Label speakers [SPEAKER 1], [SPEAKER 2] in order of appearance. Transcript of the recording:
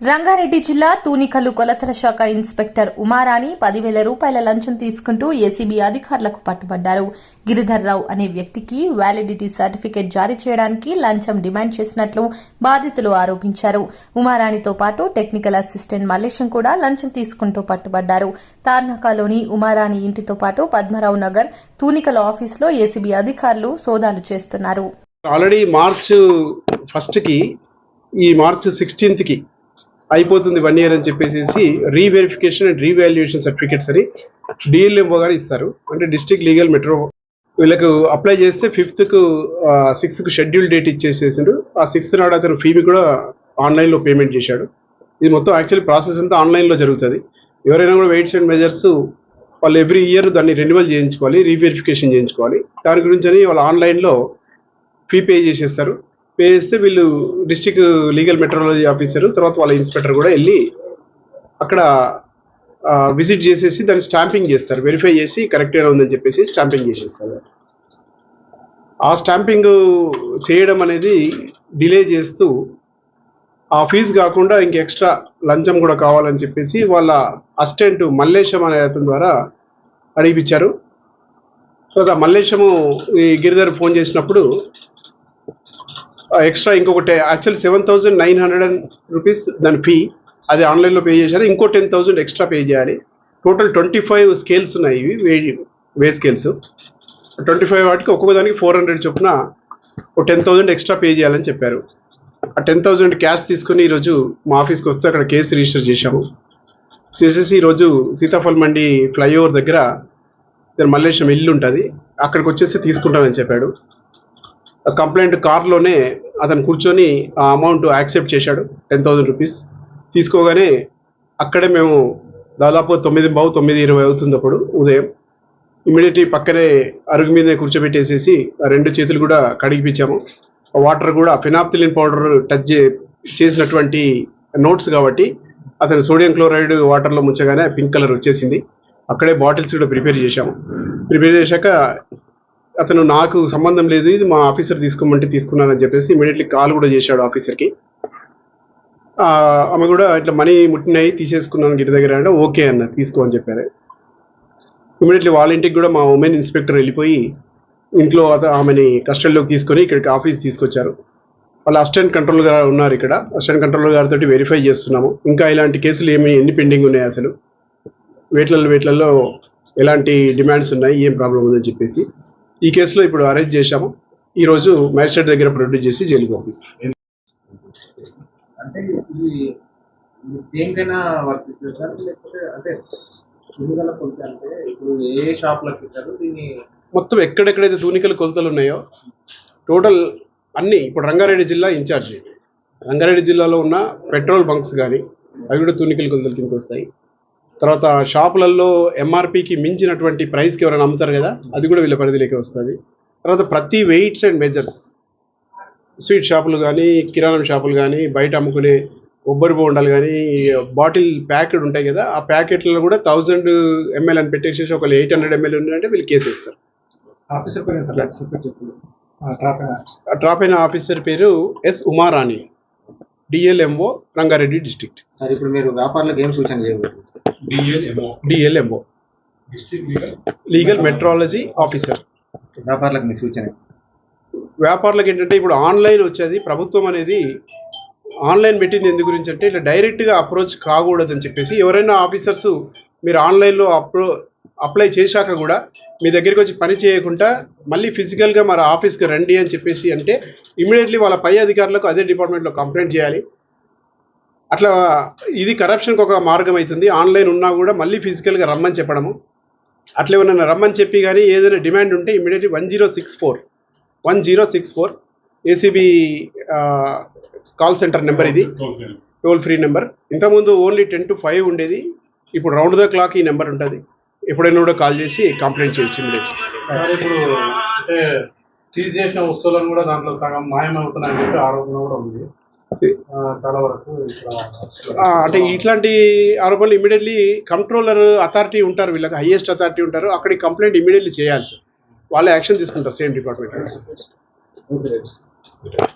[SPEAKER 1] రంగారెడ్డి జిల్లా తూనికలు కొలతల శాఖ ఇన్స్పెక్టర్ ఉమారాణి పదివేల రూపాయల లంచం తీసుకుంటూ ఏసీబీ అధికారులకు పట్టుబడ్డారు. గిరిధర్రావు అనే వ్యక్తికి వ్యాలిడిటీ సర్టిఫికేట్ జారీ చేయడానికి లంచం డిమాండ్ చేసినట్లు బాధితులు ఆరోపించారు. ఉమారాణితో పాటు టెక్నికల్ అసిస్టెంట్ మల్లేశం కూడా లంచం తీసుకుంటూ పట్టుబడ్డారు. తార్నాకాలోని ఉమారాణి ఇంటితో పాటు పద్మరావు నగర్ తూనికల ఆఫీసులో ఏసీబీ అధికారులు సోదాలు చేస్తున్నారు.
[SPEAKER 2] ఆల్రెడీ మార్చ్ ఫస్ట్కి ఈ మార్చ్ సిక్స్టీన్త్కి అయిపోతుంది వన్ ఇయర్ అని చెప్పేసి రీవెరిఫికేషన్ అండ్ రీవాల్యుయేషన్ సర్టిఫికేట్స్ అని డిఎల్ఎంఓ గారు ఇస్తారు. అంటే డిస్ట్రిక్ట్ లీగల్ మెట్రో వీళ్ళకు అప్లై చేస్తే ఫిఫ్త్కు సిక్స్త్కు షెడ్యూల్ డేట్ ఇచ్చేసేసిండు. ఆ సిక్స్త్ నాడు అతను ఫీవి కూడా ఆన్లైన్లో పేమెంట్ చేశాడు. ఇది మొత్తం యాక్చువల్లీ ప్రాసెస్ అంతా ఆన్లైన్లో జరుగుతుంది. ఎవరైనా కూడా వెయిట్స్ అండ్ మెజర్స్ వాళ్ళు ఎవ్రీ ఇయర్ దాన్ని రెన్యువల్ చేయించుకోవాలి రీవెరిఫికేషన్ చేయించుకోవాలి. దాని గురించి అని వాళ్ళు ఆన్లైన్లో ఫీ పే చేసేస్తారు. పే చేస్తే వీళ్ళు డిస్టిక్ లీగల్ మెట్రాలజీ ఆఫీసర్ తర్వాత వాళ్ళ ఇన్స్పెక్టర్ కూడా వెళ్ళి అక్కడ విజిట్ చేసేసి దాన్ని స్టాంపింగ్ చేస్తారు వెరిఫై చేసి కరెక్ట్గా ఉందని చెప్పేసి స్టాంపింగ్ చేసేస్తారు. ఆ స్టాంపింగ్ చేయడం అనేది డిలే చేస్తూ ఆ ఫీజు కాకుండా ఇంక ఎక్స్ట్రా లంచం కూడా కావాలని చెప్పేసి వాళ్ళ అసిస్టెంట్ మల్లేశం అనే అతని ద్వారా అడిగిపించారు సో ఆ మల్లేశము ఈ గిరిధర్ ఫోన్ చేసినప్పుడు ఎక్స్ట్రా ఇంకొకటి actual seven thousand nine hundred and rupees దాని ఫీ అది ఆన్లైన్లో పే చేశారు. ఇంకో టెన్ థౌజండ్ ఎక్స్ట్రా పే చేయాలి. టోటల్ ట్వంటీ ఫైవ్ స్కేల్స్ ఉన్నాయి ఇవి వే వే స్కేల్స్ ట్వంటీ ఫైవ్ వాటికి ఒక్కొక్క దానికి ఫోర్ హండ్రెడ్ చొప్పున ఒక టెన్ థౌజండ్ ఎక్స్ట్రా పే చేయాలని చెప్పారు. ఆ టెన్ థౌజండ్ క్యాష్ తీసుకుని ఈరోజు మా ఆఫీస్కి వస్తే అక్కడ కేసు రిజిస్టర్ చేశాము. చేసేసి ఈరోజు సీతాఫల్ మండి ఫ్లైఓవర్ దగ్గర దాని మల్లేశం ఇల్లు ఉంటుంది అక్కడికి వచ్చేసి తీసుకుంటానని చెప్పాడు. కంప్లైంట్ కార్లోనే అతను కూర్చొని ఆ అమౌంట్ యాక్సెప్ట్ చేశాడు టెన్ థౌజండ్ రూపీస్. తీసుకోగానే అక్కడే మేము దాదాపు తొమ్మిది బావు తొమ్మిది ఇరవై అవుతుంది అప్పుడు ఉదయం. ఇమీడియట్లీ పక్కనే అరుగు మీదనే కూర్చోబెట్టేసేసి ఆ రెండు చేతులు కూడా కడిగిపించాము వాటర్ కూడా ఫినాప్తిలిన్ పౌడర్ టచ్ చేసినటువంటి నోట్స్ కాబట్టి అతను సోడియం క్లోరైడ్ వాటర్లో ముంచగానే పింక్ కలర్ వచ్చేసింది. అక్కడే బాటిల్స్ కూడా ప్రిపేర్ చేశాము. ప్రిపేర్ చేశాక అతను నాకు సంబంధం లేదు ఇది మా ఆఫీసర్ తీసుకోమంటే తీసుకున్నానని చెప్పేసి ఇమీడియట్లీ కాల్ కూడా చేశాడు ఆఫీసర్కి. ఆమె కూడా ఇట్లా మనీ ముట్టినాయి తీసేసుకున్నాను గిరి దగ్గర అంటే ఓకే అన్న తీసుకో అని చెప్పారు. ఇమీడియట్లీ వాళ్ళ ఇంటికి కూడా మా ఉమెన్ ఇన్స్పెక్టర్ వెళ్ళిపోయి ఇంట్లో ఆమెని కస్టడీలోకి తీసుకొని ఇక్కడికి ఆఫీస్ తీసుకొచ్చారు. వాళ్ళ అసిస్టెంట్ కంట్రోల్ గారు ఉన్నారు ఇక్కడ అసిస్టెంట్ కంట్రోల్ గారితో వెరిఫై చేస్తున్నాము. ఇంకా ఇలాంటి కేసులు ఏమి ఎన్ని పెండింగ్ ఉన్నాయి అసలు? వేట్లలో వేట్లలో ఎలాంటి డిమాండ్స్ ఉన్నాయి ఏం ప్రాబ్లం ఉందని చెప్పేసి. ఈ కేసులో ఇప్పుడు అరెస్ట్ చేశాము. ఈరోజు మ్యాజిస్ట్రేట్ దగ్గర ప్రొడ్యూస్ చేసి జైలుకి పంపిస్తాం.
[SPEAKER 3] అంటే ఇది ఇది దేనికైనా వర్తిస్తుంది సార్? లేకపోతే అంటే సున్నిగల కొలితే అంటే ఇప్పుడు ఏ షాప్లకు ఇస్తారు? దీన్ని
[SPEAKER 2] మొత్తం ఎక్కడెక్కడైతే తూనికలు కొలతలు ఉన్నాయో టోటల్ అన్ని ఇప్పుడు రంగారెడ్డి జిల్లా ఇన్ఛార్జి. రంగారెడ్డి జిల్లాలో ఉన్న పెట్రోల్ బంక్స్ కానీ అవి కూడా తూనికల కొలతల కిందకి వస్తాయి. తర్వాత షాపులలో ఎంఆర్పికి మించినటువంటి ప్రైస్కి ఎవరైనా అమ్ముతారు కదా అది కూడా వీళ్ళ పరిధిలోకి వస్తుంది. తర్వాత ప్రతి వెయిట్స్ అండ్ మెజర్స్ స్వీట్ షాపులు కానీ కిరాణం షాపులు కానీ బయట అమ్ముకునే కొబ్బరి బోండాలు కానీ బాటిల్ ప్యాకెట్ ఉంటాయి కదా ఆ ప్యాకెట్లలో కూడా థౌజండ్ ఎంఎల్ అని పెట్టేసేసి ఒక ఎయిట్ హండ్రెడ్ ఎంఎల్ ఉన్నాయంటే వీళ్ళు కేసు ఇస్తారు
[SPEAKER 3] ఆఫీసర్ పేరు
[SPEAKER 2] డ్రాప్ అయిన ఆఫీసర్ పేరు S Umarani DLMO Rangareddy district
[SPEAKER 3] sir ఇప్పుడు మీరు వ్యాపారులకు ఏం సూచన చేయబోతున్నారు?
[SPEAKER 2] డిఎల్ఎంఓ లీగల్ మెట్రాలజీ ఆఫీసర్
[SPEAKER 3] వ్యాపారులకు మీ సూచన
[SPEAKER 2] వ్యాపారులకు ఏంటంటే ఇప్పుడు ఆన్లైన్ వచ్చేది ప్రభుత్వం అనేది ఆన్లైన్ పెట్టింది ఎందు గురించి అంటే ఇట్లా డైరెక్ట్గా అప్రోచ్ కాకూడదని చెప్పేసి ఎవరైనా ఆఫీసర్స్ మీరు ఆన్లైన్లో అప్రో అప్లై చేశాక కూడా మీ దగ్గరికి వచ్చి పని చేయకుండా మళ్ళీ ఫిజికల్గా మన ఆఫీస్కి రండి అని చెప్పేసి అంటే ఇమీడియట్లీ వాళ్ళ పై అధికారులకు అదే డిపార్ట్మెంట్లో కంప్లైంట్ చేయాలి. అట్లా ఇది కరప్షన్కి ఒక మార్గం అవుతుంది. ఆన్లైన్ ఉన్నా కూడా మళ్ళీ ఫిజికల్గా రమ్మని చెప్పడము. అట్లా ఏమన్నా రమ్మని చెప్పి కానీ ఏదైనా డిమాండ్ ఉంటే immediately one zero six four one zero six four ACB call centre number ఇది. టోల్ ఫ్రీ నెంబర్ ఇంతకుముందు ఓన్లీ టెన్ టు ఫైవ్ ఉండేది. ఇప్పుడు రౌండ్ ద క్లాక్ ఈ నెంబర్ ఉంటుంది. ఎప్పుడైనా కూడా కాల్ చేసి కంప్లైంట్ చేయొచ్చు
[SPEAKER 4] సార్ ఇప్పుడు అంటే సీజ్ చేసిన వస్తువులను కూడా దాంట్లో సగం మాయమవుతున్నాయని చెప్పి ఆరోపణ కూడా ఉంది. చాలా వరకు
[SPEAKER 2] అంటే ఇట్లాంటి ఆరోపణలు ఇమీడియట్లీ కంట్రోలర్ అథారిటీ ఉంటారు వీళ్ళకి హైయెస్ట్ అథారిటీ ఉంటారు. అక్కడికి కంప్లైంట్ ఇమీడియట్లీ చేయాలి సార్. వాళ్ళే యాక్షన్ తీసుకుంటారు సేమ్ డిపార్ట్మెంట్.